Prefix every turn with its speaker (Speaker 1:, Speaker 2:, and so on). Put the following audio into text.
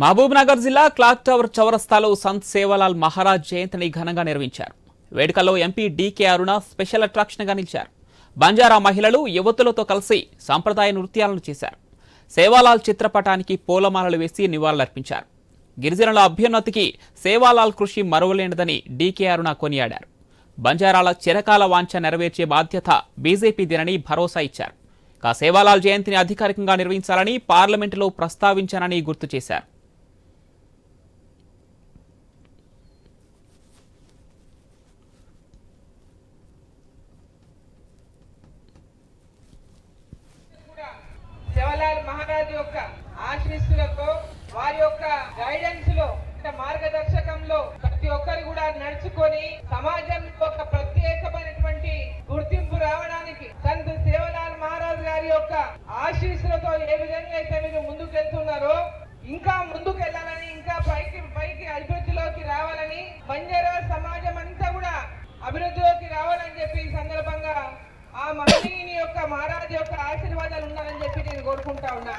Speaker 1: మహబూబ్నగర్ జిల్లా clock tower చౌరస్తాలో సంత్ సేవలాల్ మహారాజ్ జయంతిని ఘనంగా నిర్వహించారు. వేడుకల్లో MP D K Aruna special అట్రాక్షన్గా నిలిచారు. బంజారా మహిళలు యువతులతో కలిసి సాంప్రదాయ నృత్యాలను చేశారు. సేవాలాల్ చిత్రపటానికి పూలమాలలు వేసి నివాళులర్పించారు. గిరిజనుల అభ్యున్నతికి సేవాలాల్ కృషి మరువలేనిదని డీకే అరుణ కొనియాడారు. బంజారాల చిరకాల వాంఛ నెరవేర్చే బాధ్యత బీజేపీదేనని భరోసా ఇచ్చారు. కా సేవాలాల్ జయంతిని అధికారికంగా నిర్వహించాలని పార్లమెంటులో ప్రస్తావించానని గుర్తు చేశారు
Speaker 2: కూడా జవహర్లాల్ మహారాజ్ యొక్క ఆశీస్సులతో వారి యొక్క గైడెన్స్లో మార్గదర్శకంలో ప్రతి ఒక్కరు కూడా నడుచుకొని సమాజంలో ఒక ప్రత్యేకమైనటువంటి గుర్తింపు రావడానికి సంత్ సేవలాల్ మహారాజ్ గారి యొక్క ఆశీస్సులతో ఏ విధంగా అయితే మీరు ముందుకు వెళ్తున్నారో ఇంకా ముందుకు వెళ్ళాలని ఇంకా పైకి పైకి అభివృద్ధిలోకి రావాలని మంజర్ కోరుకుంటా ఉన్నా